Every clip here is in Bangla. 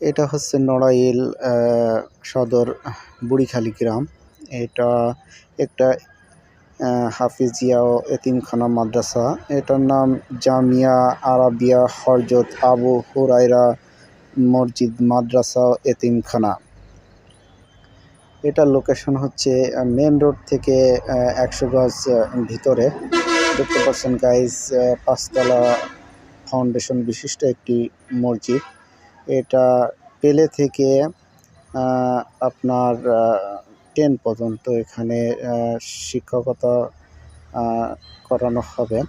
এটা হচ্ছে নড়াইল সদর বুড়িখালী গ্রাম। এটা একটা আহ, হাফিজিয়া ও এতিমখানা মাদ্রাসা। এটার নাম জামিয়া আরাবিয়া হরজত আবু হুরাইরা মসজিদ মাদ্রাসা এতিমখানা। এটার লোকেশন হচ্ছে মেন রোড থেকে একশো গজ ভিতরে। দেখতে পাচ্ছেন গাইজ পাঁচতলা ফাউন্ডেশন বিশিষ্ট একটি মসজিদ। এটা পেলে থেকে আপনার টেন পর্যন্ত এখানে শিক্ষকতা করানো হবে।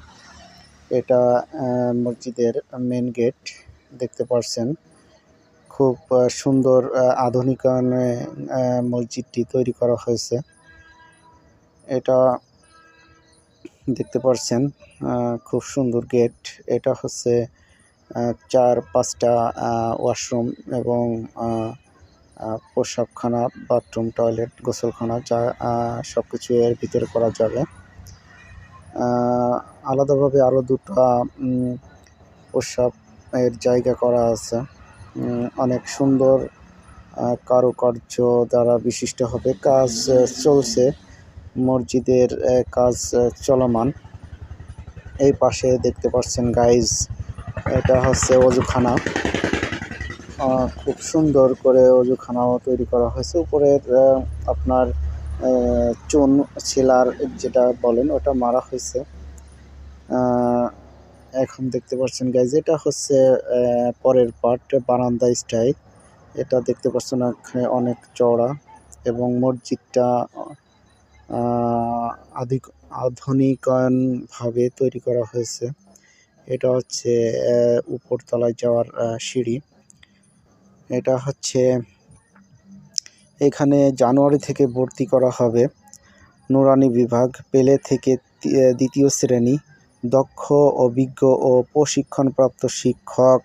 এটা মসজিদের মেন গেট দেখতে পাচ্ছেন খুব সুন্দর আধুনিকায়নে মসজিদটি তৈরি করা হয়েছে। এটা দেখতে পাচ্ছেন খুব সুন্দর গেট এটা হচ্ছে চার, পাঁচটা ওয়াশরুম এবং প্রসাবখানা বাথরুম, টয়লেট, গোসলখানা, যা সব কিছু এর ভিতরে করা যাবে। আলাদাভাবে আরও দুটো প্রসাব এর জায়গা করা আছে। অনেক সুন্দর কারুকার্য দ্বারা বিশিষ্ট হবে। কাজ চলছে। মসজিদের কাজ চলমান। এই পাশে দেখতে পাচ্ছেন গাইজ এটা হচ্ছে অজুখানা। খুব সুন্দর করে অজুখানাও তৈরি করা হয়েছে। উপরের আপনার চুন, শিলার যেটা বলেন, ওটা মারা হয়েছে। এখন দেখতে পাচ্ছেন গাইজ এটা হচ্ছে পরের পার্ট বারান্দা স্টাইল এটা দেখতে পাচ্ছেন অনেক চওড়া এবং মসজিদটা আধুনিকায়নভাবে তৈরি করা হয়েছে। এটা হচ্ছে আহ, উপরতলায় যাওয়ার সিঁড়ি। এটা হচ্ছে এখানে জানুয়ারি থেকে ভর্তি করা হবে নুরানি বিভাগ। পেলে থেকে দ্বিতীয় শ্রেণি দক্ষ অভিজ্ঞ ও প্রশিক্ষণপ্রাপ্ত শিক্ষক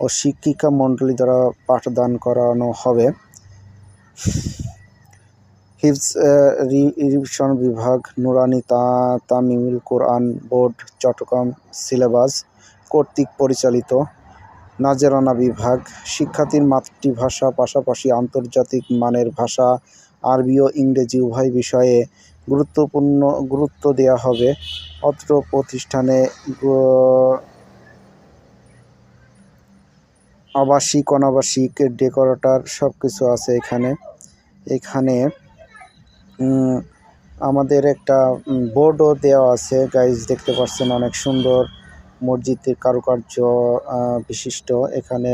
ও শিক্ষিকা মণ্ডলী দ্বারা পাঠদান করানো হবে। হিফজ রিভিশন বিভাগ, নুরানি তা, তামিমুল কোরআন বোর্ড, চট্টগ্রাম সিলেবাস কর্তৃক পরিচালিত। নাজেরানা বিভাগ, শিক্ষার্থীর মাতৃভাষা পাশাপাশি আন্তর্জাতিক মানের ভাষা, আরবি ও ইংরেজি উভয় বিষয়ে গুরুত্বপূর্ণ গুরুত্ব দেওয়া হবে। অত্র প্রতিষ্ঠানে আবাসিক, অনাবাসিক, ডেকোরেটর সব কিছু আছে এখানে। এখানে আমাদের একটা বোর্ডও দেওয়া আছে। গাইজ দেখতে পাচ্ছেন অনেক সুন্দর মসজিদের কারুকার্য বিশিষ্ট। এখানে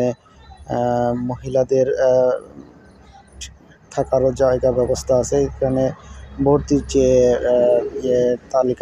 মহিলাদের থাকারও জায়গা ব্যবস্থা আছে। এখানে ভর্তির যে ইয়ে তালিকা